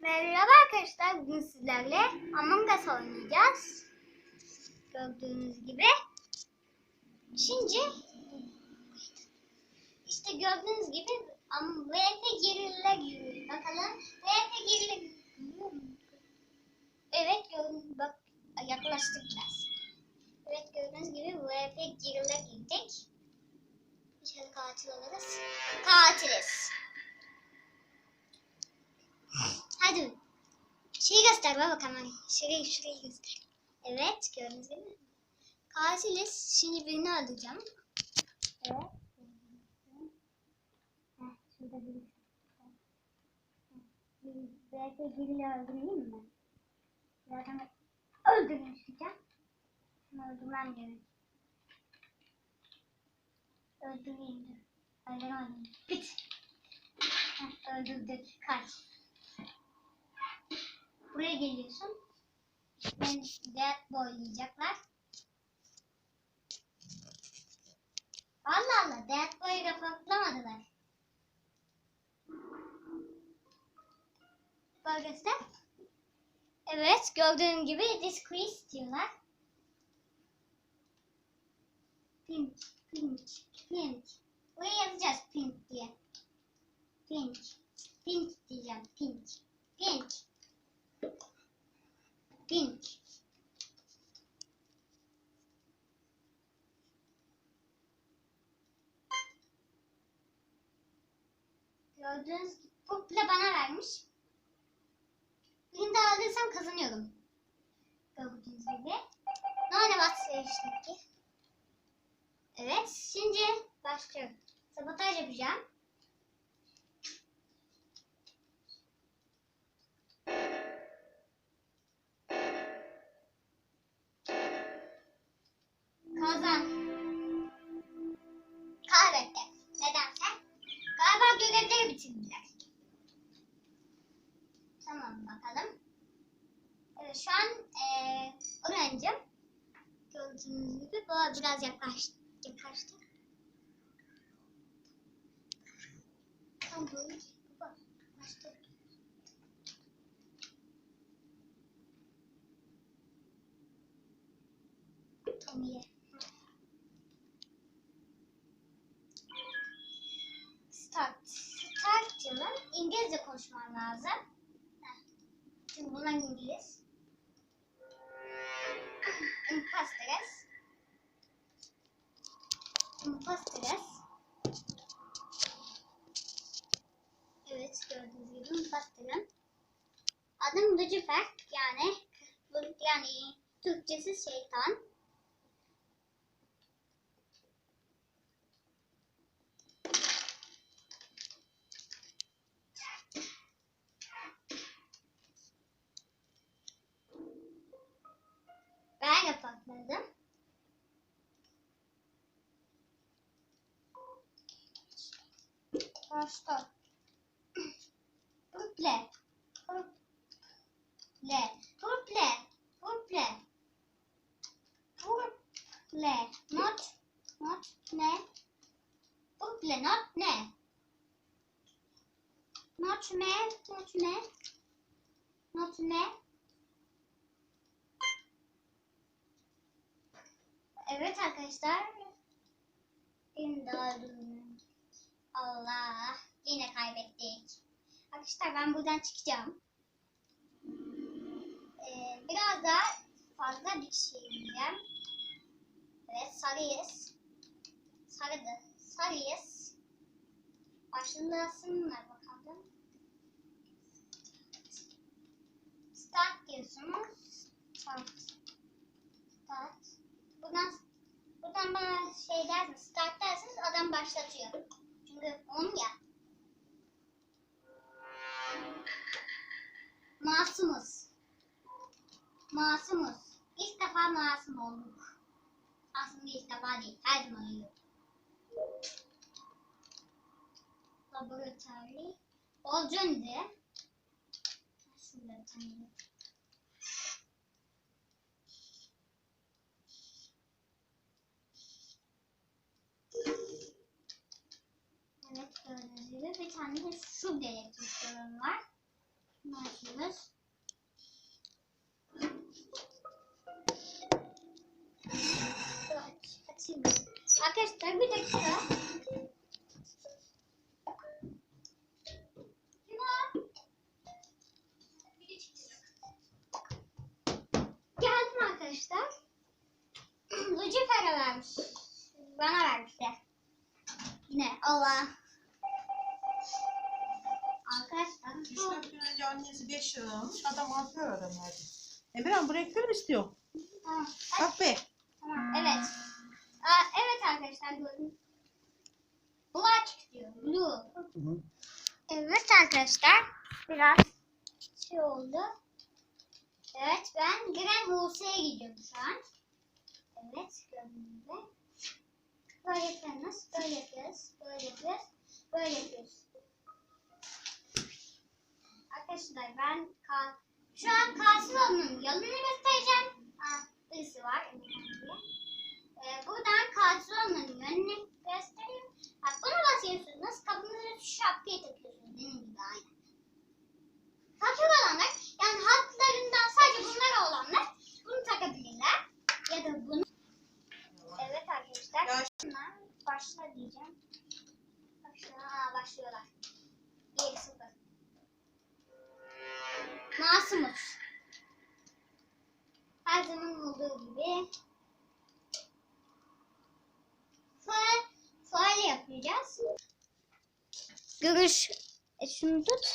Merhaba arkadaşlar. Bugün sizlerle Among Us oynayacağız. Gördüğünüz gibi. Şimdi işte gördüğünüz gibi VF gerilla gibi. Bakalım VF gerilla Evet bak yaklaştık biraz. Evet gördüğünüz gibi VF gerilla girdik. İnşallah katil oluruz. Katiliz. Hadi. Şeyi göster baba kamerayı. Şurayı şurayı göster. Evet gördünüz mi? Katiliz. Şimdi birini öldüreceğim. Evet. Şurada bir Belki giriyle öldüreyim mi? Zaten öldürmüşeceğim. Şunu öldürmem gerek. Öldüreyim dur. Öldüremedim. Bit. Öldürdük. Kaç. Buraya geliyorsun. Ben Death boylayacaklar. Allah Allah Death Boy'u raportlamadılar. Bak göster. Evet gördüğün gibi discrease diyorlar. Pink, pink, pink. Buraya yazacağız pink diye. Pink diyeceğim pink, pink. Pink. Gördüğünüz gibi bu bile bana vermiş. Birini daha alırsam kazanıyorum. Gördüğünüz gibi. Ne bas seçtik ki? Evet, şimdi başlıyorum. Sabotaj yapacağım. Kazan. Öğrencim. Gördüğünüz gibi bu biraz yaklaştı. yaklaştı. Tam böyle. Bak, yaklaştı. Tommy'ye. Start. Start diyorum. İngilizce konuşman lazım. Çünkü bunlar İngiliz. Imposters. Imposters. Evet gördüğünüz gibi imposterım. Adım Lucifer yani yani Türkçesi şeytan. Ben de patladım. Başka. Purple. Purple. Purple. Purple. Purple. Not. Not ne? Purple. Not ne? Not ne? Not ne? Not ne? Evet arkadaşlar. Benim daha. Allah. Yine kaybettik. Arkadaşlar ben buradan çıkacağım. Ee, biraz daha fazla bir şey. Evet sarıyız. Sarı da. Sarıyız. Başındasınlar bakalım. Start diyorsunuz. Start. Start. Buradan, buradan bana şey dersiniz, start dersiniz adam başlatıyor. Masumuz. İlk defa masum olduk. Aslında ilk defa değil, her zaman oluyor. Laboratuvarı. Olcundu. Şurada bir tane. Evet gördüğünüz gibi bir tane de şu elektrik var. Bunlar şöyle. Arkadaşlar bir dakika. Geldim arkadaşlar. Lucifer'e vermiş. Bana vermişti. Yine Allah. Arkadaşlar Üç bu dört gün önce annesi 5 lira almış. Adam 6 liradan verdi. Emirhan bu renkleri mi istiyor? tamam. Bak be. Tamam. Evet. Aa, evet arkadaşlar gördüm. Black diyor. Blue. Evet arkadaşlar. Biraz şey oldu. Evet ben Grand House'ya gidiyorum şu an. Evet gördüğünüz gibi. Böyle yapıyoruz. Böyle yapıyoruz. Böyle yapıyoruz. Böyle yapıyoruz. Arkadaşlar ben ka şu an katil olmanın yolunu göstereceğim. Aa, birisi var. Emirhan diye. Ee, buradan katil yönünü göstereyim. Bak bunu basıyorsunuz. Kapınıza şu şapkayı takıyorsunuz. Benim gibi aynen. Fakir olanlar yani halklarından sadece bunlar olanlar bunu takabilirler. Ya da bunu. Evet arkadaşlar. Bunlar başla diyeceğim. Aa, başlıyorlar. 1 0. Masumuz. Her zaman olduğu gibi Görüş. E şunu tut.